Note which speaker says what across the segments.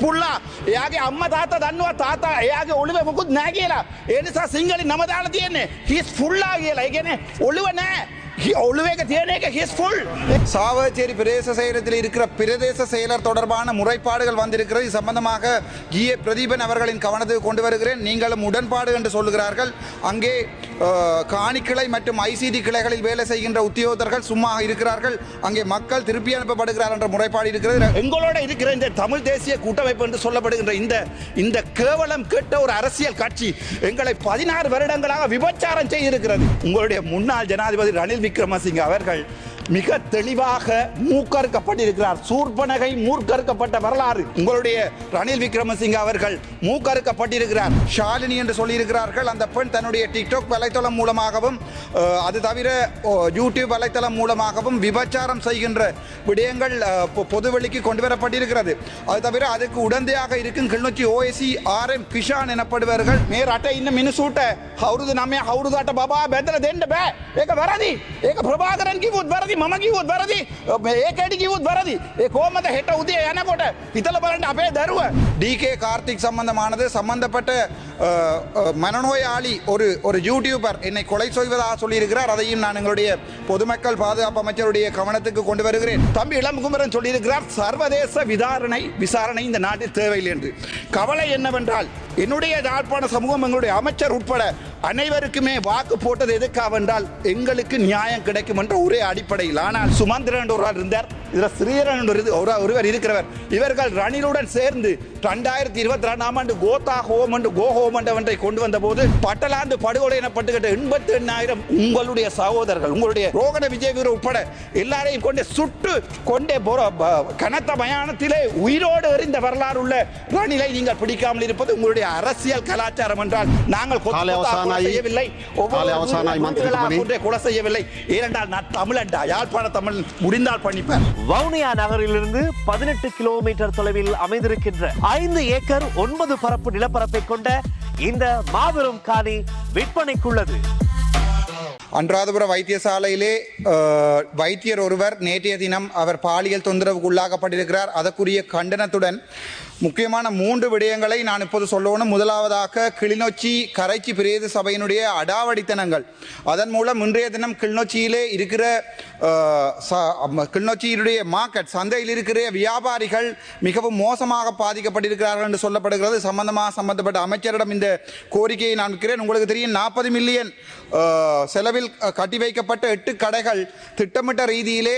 Speaker 1: හිස්පුල්ලා එයාගේ අම්ම තාත්තා දන්නවා තාතා එයාගේ ඔළුවේ මොකුත් නෑ කියලා ඒ නිසා සිංහලින් නම දාලා තියෙන්නේ හිස් ෆුල්ලා කියලා ඒ කියන්නේ ඔළුව නෑ හි- ඔළුවේක තියෙන එක හිස් ෆුල්
Speaker 2: சாவச்சேரி பிரதேச செயலகத்தில் இருக்கிற பிரதேச செயலர் தொடர்பான முறைப்பாடுகள் வந்திருக்கிறது இது சம்பந்தமாக ஜிஏ பிரதீபன் அவர்களின் கவனத்துக்கு கொண்டு வருகிறேன் நீங்களும் உடன்பாடு என்று சொல்லுகிறார்கள் அங்கே அஹ், காணிக்கிளை மற்றும் ஐசிடி கிளைகளில் வேலை செய்கின்ற உத்தியோகத்தர்கள் சும்மா இருக்கிறார்கள். அங்கே மக்கள் திருப்பி அனுப்பப்படுகிறார் என்ற முறைப்பாடு இருக்கிறது.
Speaker 1: எங்களோட இருக்கிற இந்த தமிழ் தேசிய கூட்டமைப்பு என்று சொல்லப்படுகின்ற இந்த இந்த கேவலம் கேட்ட ஒரு அரசியல் கட்சி எங்களை பதினாறு வருடங்களாக விபச்சாரம் செய்திருக்கிறது. உங்களுடைய முன்னாள் ஜனாதிபதி ரணில் விக்ரமசிங்க அவர்கள் மிக தெளிவாக மூக்கறுக்கப்பட்டிருக்கிறார். சூர்பனகை மூர்க்கறுக்கப்பட்ட வரலாறு. உங்களுடைய ரணில் விக்ரமசிங்க அவர்கள் மூக்கறுக்கப்பட்டிருக்கிறார்.
Speaker 2: ஷாலினி என்று சொல்லியிருக்கிறார்கள். அந்த பெண் தன்னுடைய டிக்டாக் வலைத்தளம் மூலமாகவும் அது தவிர யூடியூப் வலைத்தளம் மூலமாகவும் விபச்சாரம் செய்கின்ற விடயங்கள் பொதுவெளிக்கு கொண்டு வரப்பட்டிருக்கிறது. அது தவிர அதுக்கு உடந்தையாக இருக்கும் Kilinochchi OIC R M Kishan எனப்படுவார்கள்
Speaker 1: மேர் அட்டை இன்னும் மினுசூட்ட ஹவுருது நம்ம ஹவுருதாட்ட பாபா பெந்தல தெண்ட பே ஏக வரதி ஏக பிரபாகரன் கி வரதி. වැරදි මම කිවුත් වැරදි ඒකඩි කිවුත් වැරදි ඒ කෝමද හෙට උදේ යනකොට හිතල බලන්න අපේ දරුව
Speaker 2: டிகே கார்த்திக் சம்பந்தமானது சம்பந்தப்பட்ட அஹ், அஹ், மனநோயாளி ஒரு ஒரு யூடியூபர் என்னை கொலை செய்வதாக சொல்லியிருக்கிறார் அதையும் நான் எங்களுடைய பொதுமக்கள் பாதுகாப்பு அமைச்சருடைய கவனத்துக்கு கொண்டு வருகிறேன்
Speaker 1: தம்பி இளம்குமரன் சொல்லியிருக்கிறார் சர்வதேச விசாரணை விசாரணை இந்த நாட்டில் தேவையில்லை என்று கவலை என்னவென்றால் என்னுடைய யாழ்ப்பாண சமூகம் எங்களுடைய அமைச்சர் உட்பட அனைவருக்குமே வாக்கு போட்டது எதுக்காவென்றால் எங்களுக்கு நியாயம் கிடைக்கும் என்ற ஒரே அடிப்படையில். ஆனால் சுமந்திரன் என்ற ஒருவர் இருந்தார். இதில் ஸ்ரீரன் ஒரு- ஒரு- ஒருவர் இருக்கிறவர். இவர்கள் ரணிலுடன் சேர்ந்து ரெண்டாயிரத்தி இருபத்தி ரெண்டாம் ஆண்டு கோதா ஹோம் என்று கோ ஹோம் என்ற ஒன்றை கொண்டு வந்த போது பட்டலாந்து படுகொலை எனப்பட்டுகிட்ட எண்பத்தி எண்ணாயிரம் உங்களுடைய சகோதரர்கள் உங்களுடைய ரோகண விஜய் வீரர் உட்பட எல்லாரையும் கொண்டு சுட்டு கொண்டே போற கனத்த மயானத்திலே உயிரோடு எறிந்த வரலாறு உள்ள ரணிலை நீங்கள் பிடிக்காமல் இருப்பது உங்களுடைய அரசியல் கலாச்சாரம் என்றால் நாங்கள். செய்யவில்லை. ஒவ்வொரு
Speaker 3: கொலை
Speaker 1: செய்யவில்லை. ஏனென்றால் நான் தமிழண்டா யாழ்ப்பாண தமிழ் முடிந்தால் பண்ணிப்பேன்.
Speaker 4: வவுனியா நகரிலிருந்து பதினெட்டு கிலோமீட்டர் தொலைவில் அமைந்திருக்கின்ற ஐந்து ஏக்கர் ஒன்பது பரப்பு நிலப்பரப்பை கொண்ட இந்த மாபெரும் காணி விற்பனைக்குள்ளது.
Speaker 2: அன்றாதபுரம் வைத்தியசாலையிலே வைத்தியர் ஒருவர் நேற்றைய தினம் அவர் பாலியல் தொந்தரவுக்கு உள்ளாக்கப்பட்டிருக்கிறார் அதற்குரிய கண்டனத்துடன் முக்கியமான மூன்று விடயங்களை நான் இப்போது சொல்லணும். முதலாவதாக கிளிநொச்சி கரைச்சி பிரேத சபையினுடைய அடாவடித்தனங்கள். அதன் மூலம் இன்றைய தினம் கிளிநொச்சியிலே இருக்கிற கிளிநொச்சியினுடைய மார்க்கெட் சந்தையில் இருக்கிற வியாபாரிகள் மிகவும் மோசமாக பாதிக்கப்பட்டிருக்கிறார்கள் என்று சொல்லப்படுகிறது. சம்பந்தமாக சம்பந்தப்பட்ட அமைச்சரிடம் இந்த கோரிக்கையை நான் வைக்கிறேன். உங்களுக்கு தெரியும் நாற்பது மில்லியன் செலவில் கட்டி வைக்கப்பட்ட எட்டு கடைகள் திட்டமிட்ட ரீதியிலே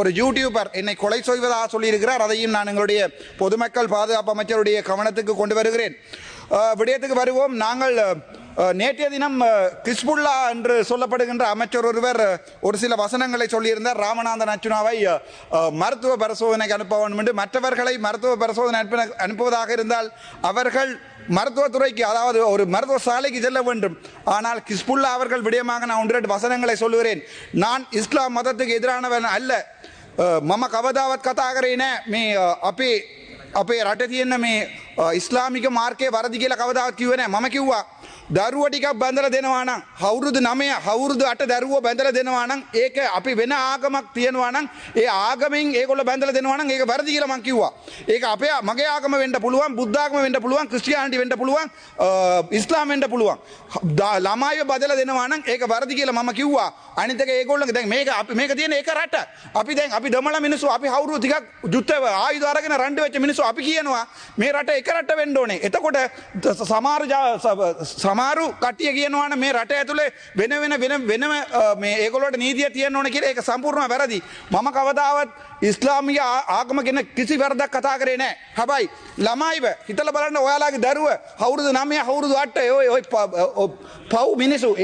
Speaker 2: ஒரு யூடியூபர் என்னை கொலை செய்வதாக சொல்லியிருக்கிறார். அதையும் நான் எங்களுடைய பொதுமக்கள் பாதுகாப்பு அமைச்சருடைய கவனத்துக்கு கொண்டு வருகிறேன். விடயத்துக்கு வருவோம். நாங்கள் நேற்றைய தினம் கிஸ்புல்லா என்று சொல்லப்படுகின்ற அமைச்சர் ஒருவர் ஒரு சில வசனங்களை சொல்லியிருந்தார். ராமநாதன் அச்சுனாவை மருத்துவ பரிசோதனைக்கு அனுப்ப வேண்டும் என்று. மற்றவர்களை மருத்துவ பரிசோதனை அனுப்பின அனுப்புவதாக இருந்தால் அவர்கள் மருத்துவத்துறைக்கு அதாவது ஒரு மருத்துவ சாலைக்கு செல்ல வேண்டும். ஆனால் கிஸ்புல்லா அவர்கள் விடயமாக நான் ஒன்று ரெண்டு வசனங்களை சொல்லுகிறேன். நான் இஸ்லாம் மதத்துக்கு எதிரானவன் அல்ல. මම කවදාවත් කතා කරේ නෑ. මේ අ, අපේ අපේ රට තියෙන මේ අ, ඉස්ලාමික මාර්කය වරදි කියලා කවදාවත් කිව්වේ නෑ. මම කිව්වා දරුව ටිකක් බැඳලා දෙනවා නම් අවුරුදු 9 අවුරුදු 8 දරුවෝ බැඳලා දෙනවා නම් ඒක අපි වෙන ආගමක් තියනවා නම් ඒ ආගමෙන් ඒගොල්ලෝ බැඳලා දෙනවා නම් ඒක වැරදි කියලා මං කිව්වා. ඒක අපේ මගේ ආගම වෙන්න පුළුවන්, බුද්ධ ආගම වෙන්න පුළුවන්, ක්‍රිස්තියානිටි වෙන්න පුළුවන්, අ, ඉස්ලාම් වෙන්න පුළුවන්. දා- ළමයිව බදලා දෙනවා නම් ඒක වැරදි කියලා මම කිව්වා. අනිත් එක ඒගොල්ලන්ගේ දැන් මේක අපි මේක තියෙන එක රට. අපි දැන් අපි දමල මිනිස්සු අපි අවුරුදු ටිකක් යුද්ධ ආයුධ අරගෙන රණ්ඩු වෙච්ච මිනිස්සු අපි කියනවා මේ රට එක රට වෙන්න ඕනේ. එතකොට ද- සමාරු කටිය කියනවාන මේ රට ඇතුළේ වෙන වෙන වෙන වෙනම ඒකොලට නීතිය තියන ඕන කියෙ එක සම්පූර්ණ වැරදි. මම කවදාවත් ඉස්ලාමිය ආගම කෙන කිසි වැරදක් කතා කරේ නෑ. හැබයි ළමයිව හිතල බලන්න ඔයාලාගේ දරුව හවුරුදු නමය හවුරුදු අට්ට ඔය ඔයි පව් මිනිසු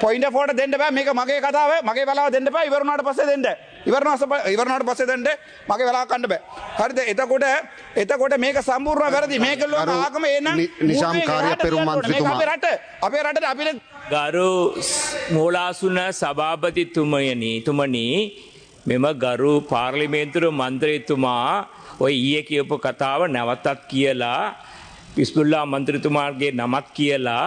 Speaker 2: පොයින්ට ෆෝට දෙන්නට බෑ මේක මගේ කතාව මගේ බලාව දෙන්නට පා ඉවරුණට පස දෙන්නට. ඉවරනාස ඉවරනාට පස්සේ දෙන්න මගේ වෙලාව කන්න බෑ. හරිද? එතකොට එතකොට මේක සම්පූර්ණ වැරදි. මේක ලෝක
Speaker 1: අර
Speaker 2: ආගම එනම්
Speaker 1: නි- නිශාම් කාර්ය පෙරුම් මන්ත්‍රීතුමා.
Speaker 2: අපේ රට අපේ
Speaker 5: ගරු මූලාසුන සභාපතිතුමයනි තුමනි මෙම ගරු පාර්ලිමේන්තුර මන්ත්‍රයතුමා ඔය ඊය කියපු කතාව නැවතත් කියලා පිස්පුල්ලා මන්ත්‍රතුමාගේ නමත් කියලා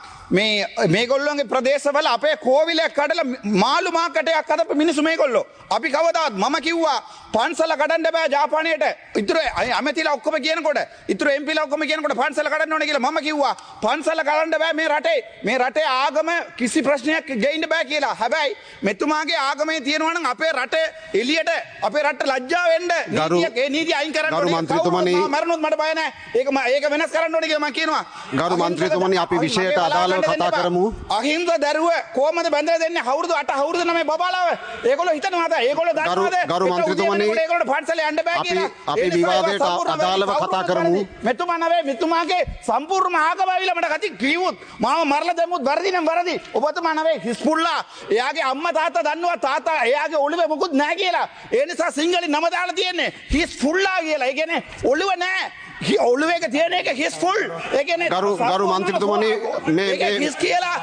Speaker 2: මේ මේගොල්ලොන්ගේ ප්‍රදේශවල අපේ කෝවිලයක් කඩලා මාළු මාකටයක් හදපු මිනිස්සු මේගොල්ලෝ අපි කවදාවත් මම කිව්වා පන්සල කඩන්න බෑ ජාපානයට ඉතුරු ඇමතිලා ඔක්කොම කියනකොට ඉතුරු එම්පිලා ඔක්කොම කියනකොට පන්සල කඩන්න ඕනේ කියලා මම කිව්වා පන්සල කඩන්න බෑ මේ රටේ මේ රටේ ආගම කිසි ප්‍රශ්නයක් ගේන්න බෑ කියලා හැබැයි මෙතුමාගේ ආගමේ තියෙනවා නම් අපේ රට එළියට අපේ රට ලැජ්ජා වෙන්න
Speaker 1: ගරු-
Speaker 2: නීතියක් ඒ නීතිය අයින් කරන්න.
Speaker 1: මන්ත්‍රීතුමනි-
Speaker 2: මරණොත් මට බය නැහැ. ඒක ම- ඒක වෙනස් කරන්න ඕනේ කියලා මම කියනවා.
Speaker 1: ගරු මන්ත්‍රීතුමනි, අපි අදාළව
Speaker 2: බලාගන්න
Speaker 1: කතා. කරමු.
Speaker 2: අහිංසක දරුව කොහමද බැඳලා දෙන්නේ? අවුරුදු 8 අවුරුදු 9 බබාලාව. ඒගොල්ලෝ හිතනවාද? ඒගොල්ලෝ දන්නවද?
Speaker 1: ගරු මන්ත්‍රීතුමනි,
Speaker 2: ඒගොල්ලෝ පන්සලේ යන්න බෑ කියලා.
Speaker 1: අපි විවාදයට අදාළව. කතා කරමු.
Speaker 2: මෙතුමා නවේ මෙතුමාගේ සම්පූර්ණ ආගමවිල මට කති කිව්වොත් මාව මරලා දැම්මුත් වැරදි නම් වැරදි. ඔබතුමා නවේ හිස්පුල්ලා එයාගේ අම්මා තාත්තා දන්නවා තාත්තා එයාගේ ඔළුවේ මොකුත් නැහැ කියලා. ඒ නිසා සිංහලෙන් නම දාලා තියෙන්නේ හිස්පුල්ලා කියලා. ඒ කියන්නේ ඔළුව නැහැ. ඔළුවේ එක තියෙන එක හිස් ෆුල්. ඒ කියන්නේ
Speaker 1: ගරු- ගරු මන්ත්‍රීතුමනි, මේ- මේ-
Speaker 2: හිස් කියලා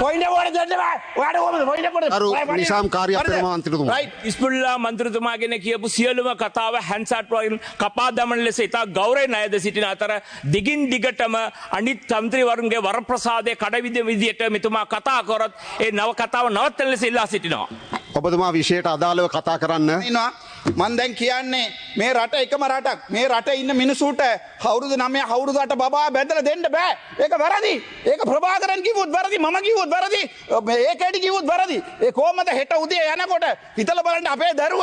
Speaker 2: පොයින්ට් එක දෙන්න බෑ. ඔයාට කොහමද පොයින්ට් එක?
Speaker 1: ගරු
Speaker 2: ඔයා පොඩි-
Speaker 1: නිශාම් කාර්ය
Speaker 2: හරිද?
Speaker 1: අපේම මන්ත්‍රීතුමා.
Speaker 2: Right.
Speaker 5: ඉස්පුල්ලා මන්ත්‍රතුමාගෙන කියපු සියලුම කතාව හැන්සට්වයින් කපා දමන ලෙස ඉතා ගෞරය නයද සිටින අතර දිගින් දිගටම අනිත් තන්ත්‍රීවරුන්ගේ වරප්‍රසාදය කඩවිද විදියට මෙතුමා කතා කොරත් ඒ නව කතාව නවත්තන ලෙස ඉල්ලා සිටිනවා.
Speaker 1: ඔබතුමා විෂයට අදාළව කතා කරන්න
Speaker 2: මන් දැන් කියන්නේ මේ රට එකම රටක්. මේ රට ඉන්න මිනිසුට අවුරුදු නමය අවුරුදුට බා බැදල දෙන්න බෑ. ඒක වැරදි. ඒක ප්‍රභාකරන් කිවුත් වැරදි මම කිව්වොත් වැරදි ඒකඩි කිවුත් වැරදි. ඒ කොහමද හෙට උදේ යනකොට හිතල බලන්න අපේ දරුව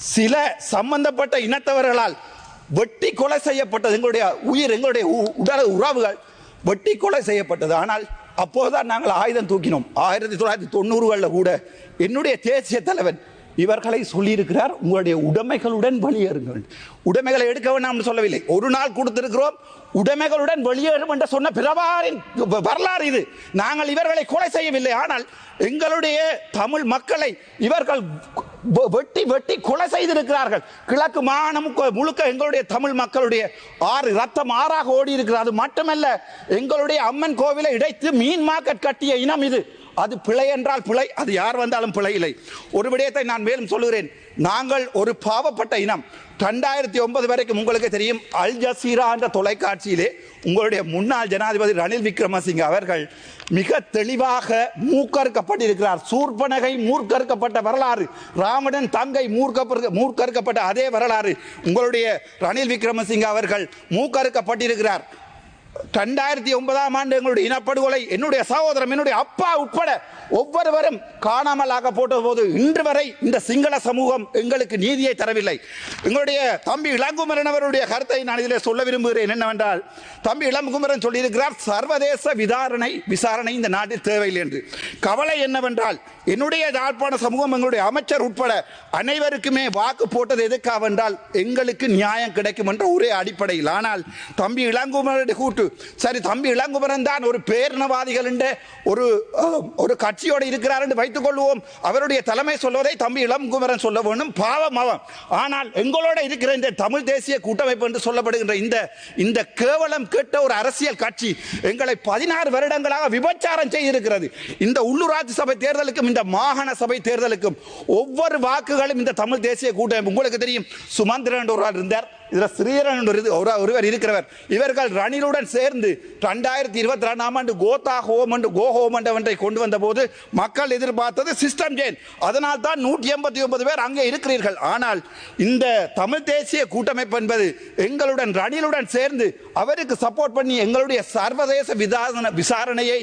Speaker 2: சில சம்பந்தப்பட்ட இனத்தவர்களால் வெட்டி கொலை செய்யப்பட்டது எங்களுடைய உயிர் எங்களுடைய உ- உடல் உறவுகள் வெட்டி கொலை செய்யப்பட்டது. ஆனால் அப்போதுதான் நாங்கள் ஆயுதம் தூக்கினோம். ஆயிரத்தி தொள்ளாயிரத்தி தொண்ணூறுகளில் கூட என்னுடைய தேசிய தலைவன் இவர்களை சொல்லியிருக்கிறார். உங்களுடைய உடைமைகளுடன் வெளியேறுங்கள். உடைமைகளை எடுக்க வேண்டாம்னு சொல்லவில்லை. ஒரு நாள் கொடுத்திருக்கிறோம். உடைமைகளுடன் வெளியேறும் என்று சொன்ன பிரபாரின் வரலாறு இது. நாங்கள் இவர்களை கொலை செய்யவில்லை. ஆனால் எங்களுடைய தமிழ் மக்களை இவர்கள் வெட்டி வெட்டி கொலை செய்திருக்கிறார்கள். கிழக்கு மாகாணம் முழுக்க எங்களுடைய தமிழ் மக்களுடைய ஆறு ரத்தம் ஆறாக ஓடி இருக்கிறது அது மட்டுமல்ல எங்களுடைய அம்மன் கோவிலை இடைத்து மீன் மார்க்கெட் கட்டிய இனம் இது. அது பிழை என்றால் பிழை அது யார் வந்தாலும் பிழை இல்லை. ஒரு விடயத்தை நான் மேலும் சொல்லுகிறேன். நாங்கள் ஒரு பாவப்பட்ட இனம். ரெண்டாயிரத்தி ஒன்பது வரைக்கும் உங்களுக்கு தெரியும் அல் ஜசீரா என்ற தொலைக்காட்சியிலே உங்களுடைய முன்னாள் ஜனாதிபதி ரணில் விக்ரமசிங்க அவர்கள் மிக தெளிவாக மூக்கறுக்கப்பட்டிருக்கிறார். சூர்பனகை மூர்க்கறுக்கப்பட்ட வரலாறு. ராமடன் தங்கை மூர்க்க மூர்க்கறுக்கப்பட்ட அதே வரலாறு உங்களுடைய ரணில் விக்ரமசிங்க அவர்கள் மூக்கறுக்கப்பட்டிருக்கிறார். ரெண்டாயிரத்தி ஒன்பதாம் ஆண்டு எங்களுடைய இனப்படுகொலை என்னுடைய சகோதரம் என்னுடைய அப்பா உட்பட ஒவ்வொருவரும் காணாமல் ஆக போட்ட போது இன்று வரை இந்த சிங்கள சமூகம் எங்களுக்கு நீதியை தரவில்லை. எங்களுடைய தம்பி இளங்குமரன் அவருடைய கருத்தை நான் இதில் சொல்ல விரும்புகிறேன் என்னவென்றால் தம்பி இளங்குமரன் சொல்லியிருக்கிறார் சர்வதேச விசாரணை விசாரணை இந்த நாட்டில் தேவையில்லை என்று. கவலை என்னவென்றால் என்னுடைய யாழ்ப்பாண சமூகம் எங்களுடைய அமைச்சர் உட்பட அனைவருக்குமே வாக்கு போட்டது எதுக்காக என்றால் எங்களுக்கு நியாயம் கிடைக்கும் என்ற ஒரே அடிப்படையில். ஆனால் தம்பி இளங்குமரனுடைய கூட்டு சரி தம்பி இளங்குமரன் தான் ஒரு பேரினவாதிகள் என்ற ஒரு ஒரு கட்சியோடு இருக்கிறார் என்று வைத்துக் கொள்வோம். அவருடைய தலைமை சொல்வதை தம்பி இளங்குமரன் சொல்ல வேண்டும் பாவம் அவன். ஆனால் எங்களோட இருக்கிற இந்த தமிழ் தேசிய கூட்டமைப்பு என்று சொல்லப்படுகின்ற இந்த இந்த கேவலம் கேட்ட ஒரு அரசியல் கட்சி எங்களை பதினாறு வருடங்களாக விபச்சாரம் செய்திருக்கிறது. இந்த உள்ளூராட்சி சபை தேர்தலுக்கும் இந்த மாகாண சபை தேர்தலுக்கும் ஒவ்வொரு வாக்குகளும் இந்த தமிழ் தேசிய கூட்டமைப்பு. உங்களுக்கு தெரியும் சுமந்திரன் ஒரு ஆள் இருந்தார். இதில் ஸ்ரீரன் என்று ஒரு- ஒருவர் இருக்கிறவர். இவர்கள் ரணிலுடன் சேர்ந்து ரெண்டாயிரத்தி இருபத்தி ரெண்டாம் ஆண்டு கோதா ஹோம் என்று கோ ஹோம் என்றவன்றை கொண்டு வந்த போது மக்கள் எதிர்பார்த்தது சிஸ்டம் சேஞ்ச் அதனால் தான் நூற்றி எண்பத்தி ஒன்பது பேர் அங்கே இருக்கிறீர்கள். ஆனால் இந்த தமிழ் தேசிய கூட்டமைப்பு என்பது எங்களுடன் ரணிலுடன் சேர்ந்து அவருக்கு சப்போர்ட் பண்ணி எங்களுடைய சர்வதேச விசாரணை விசாரணையை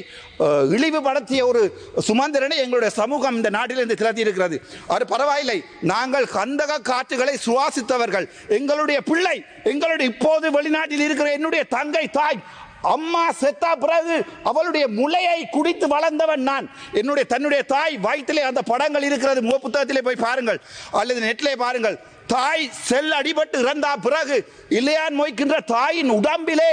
Speaker 2: இழிவுபடுத்திய ஒரு சுமந்திரனை எங்களுடைய சமூகம் இந்த நாட்டிலிருந்து திரட்டி இருக்கிறது அது பரவாயில்லை. நாங்கள் கந்தக காற்றுகளை சுவாசித்தவர்கள். எங்களுடைய பிள்ளை. எங்களுடைய இப்போது வெளிநாட்டில் இருக்கிற என்னுடைய தங்கை தாய் அம்மா செத்தா பிறகு அவளுடைய முளையை குடித்து வளர்ந்தவன் நான். என்னுடைய தன்னுடைய தாய் வயிற்றிலே அந்த படங்கள் இருக்கிறது முக புத்தகத்திலே போய் பாருங்கள். அல்லது நெட்டிலே பாருங்கள். தாய் செல் அடிபட்டு இறந்தா பிறகு இல்லையான் மொய்க்கின்ற தாயின் உடம்பிலே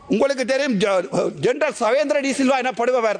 Speaker 2: உங்களுக்கு தெரியும் ஜென்ரல் ஜெனரல் சவேந்திர டி சில்வா எனப்படுபவர்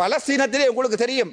Speaker 2: பலஸ்தீனத்திலே உங்களுக்கு தெரியும்.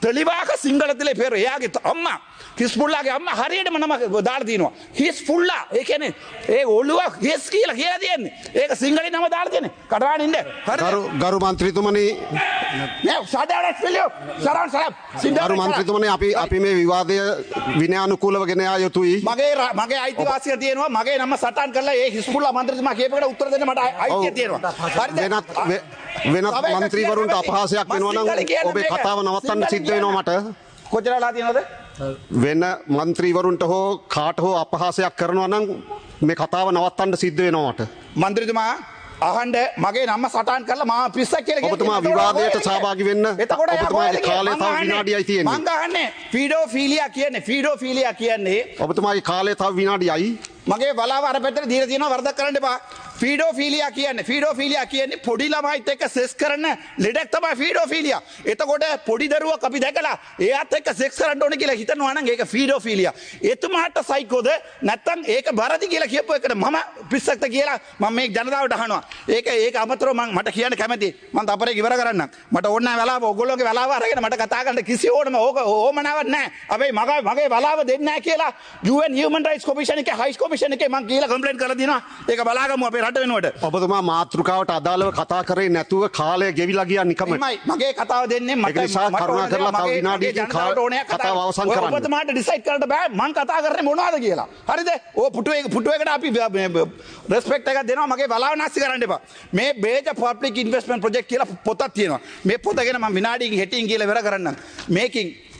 Speaker 2: තෙලිවාක සිංහලතිලේ පෙර එයාගේ අම්මා හිස්පුල්ලාගේ අම්ම හරියටම නම දාර තියනවා හිස් පුල්ලා ඒ කියන ඒ ඔල්ලුවක් හෙස් කියලා කියලා තියන්නේ. ඒක සිංහලි නම දාර්තියන කටවානින්ට හරු
Speaker 1: ගරු මන්ත්‍රීතුමනි
Speaker 2: සඩට පිලියෝ සරන් සරම්
Speaker 1: සිදරු මන්ත්‍රීතුමන අපි අපි මේ විවාදය විනයානුකූලව ගෙනයා යුතුයි.
Speaker 2: මගේ මගේ අයිතිවාසිය තියෙනවා. මගේ නම සටන් කරලා ඒ හිස්පුල්ලා මන්ත්‍රතුමා කියපකට උත්තර දෙන්න මට අයිතිය තියෙනවා.
Speaker 1: වෙනත් වෙනත් මන්ත්‍රීවරුන්ට අපහාසයක් වෙනවා නම් ඔබේ කතාව
Speaker 2: නවත්
Speaker 1: නවත්තන්න සිද්ධ වෙනවා මට.
Speaker 2: කොච්චරලා තියෙනවද
Speaker 1: වෙන මන්ත්‍රීවරුන්ට හෝ කාට හෝ අපහාසයක් කරනවා නම් මේ කතාව නවත්තන්න සිද්ධ වෙනවා මට.
Speaker 2: මන්ත්‍රතුමා අහන්ඩ මගේ නම්ම සටන් කරලා මා පිස්ස කියල
Speaker 1: ඔබතුමා විවාදයට සහභාගී වෙන්න. ඔබතුමාගේ කාලය තව විනාඩියයි තියෙන්නේ.
Speaker 2: මංගහන්නේ ෆීඩෝ ෆිලිය කියන්නේ ෆීඩෝ ෆිලිය කියන්නේ
Speaker 1: ඔබතුමාගේ කාලය තව විනාඩියයි.
Speaker 2: මගේ බලාව අර පැත්තට දීලා තියෙනවා වරදක් කරන්න එපා ෆීඩෝෆීලියා කියන්නේ ෆීඩෝෆීලියා කියන්නේ පොඩි ළමයිත් එක්ක සෙක්ස් කරන ලෙඩක් තමයි ෆීඩෝෆීලියා. එතකොට පොඩි දරුවක් අපි දැකලා එයාත් එක්ක සෙක්ස් කරන්න ඕනේ කියලා හිතනවා නම් ඒක ෆීඩෝෆීලියා. එතුමාට සයිකෝද නැත්තම් ඒක බරදි කියලා කියපු එකට මම පිස්සක්ද කියලා මම මේ ජනතාවට අහනවා. ඒක ඒක අමතරව මම මට කියන්න කැමතියි. මම තපරේ ඉවර කරන්න. මට ඕන නැහැ වෙලාව ඔයගොල්ලෝගේ වෙලාව අරගෙන මට කතා කරන්න කිසි ඕනම ඕක ඕමනාවක් නැහැ. හැබැයි මගේ මගේ වෙලාව දෙන්නේ නැහැ කියලා UN Human Rights Commission එකේ High Commission එකේ මම කියලා කම්ප්ලේන්ට් කරලා දිනවා. ඒක බලාගමු අපේ රට වෙනුවට.
Speaker 1: ඔබතුමා මාතෘකාවට අදාළව කතා කරේ නැතුව කාලය ගෙවිලා ගියා නිකමට.
Speaker 2: එමයි මගේ කතාව දෙන්නේ මට
Speaker 1: නිසා කරුණා කරලා තව විනාඩියකින් කතාව අවසන් කරන්න.
Speaker 2: ඔබතුමාට ඩිසයිඩ් කරන්න බෑ මං කතා කරන්නේ මොනවද කියලා. හරිද? ඕ පුටුවේ පුටුවේකට අපි රෙස්පෙක්ට් එකක් දෙනවා මගේ බලාව නැස්ති කරන්න එපා. මේ බේජ පබ්ලික් ඉන්වෙස්ට්මන්ට් ප්‍රොජෙක්ට් කියලා පොතක් තියෙනවා. මේ පොත ගැන මම විනාඩියකින් හෙටින් කියලා ඉවර කරන්නම්. මේකින්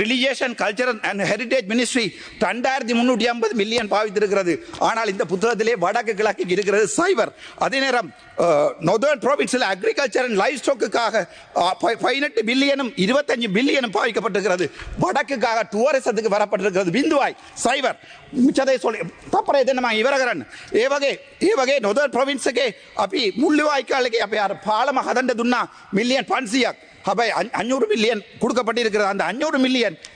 Speaker 2: religious and culture and heritage ministry ரெண்டாயிரத்தி முன்னூற்றி ஐம்பது மில்லியன் பாவித்திருக்கிறது. ஆனால் இந்த புத்தகத்திலே வடக்கு கிழக்கு இருக்கிறது சைபர். அதே நேரம் நொதர்ன் ப்ராவின்ஸில் அக்ரிகல்ச்சர் அண்ட் லைஃப் ஸ்டோக்குக்காக பதினெட்டு பில்லியனும் இருபத்தஞ்சு பில்லியனும் பாவிக்கப்பட்டிருக்கிறது. வடக்குக்காக டூரிசத்துக்கு வரப்பட்டிருக்கிறது பிந்துவாய் சைபர். மிச்சதை சொல்லி தப்பரை நம்ம இவரகரன். ஏ வகை ஏ வகை நொதர் ப்ரொவின்ஸுக்கு அப்படி முள்ளுவாய்க்காலுக்கு அப்படி பாலமாக ஹதண்ட துன்னா மில்லியன் பன்சியாக. அப்போ அஞ்சூறு மில்லியன் கொடுக்கப்பட்டிருக்கிற அந்த அஞ்சூறு மில்லியன்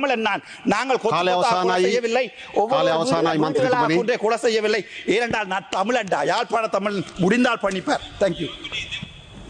Speaker 2: தமிழன் நான் நாங்கள். செய்யவில்லை. ஒவ்வொரு கொலை செய்யவில்லை. ஏனென்றால் நான் தமிழன்டா யாழ்ப்பாண தமிழ் முடிந்தால் பண்ணிப்பார் தேங்க்யூ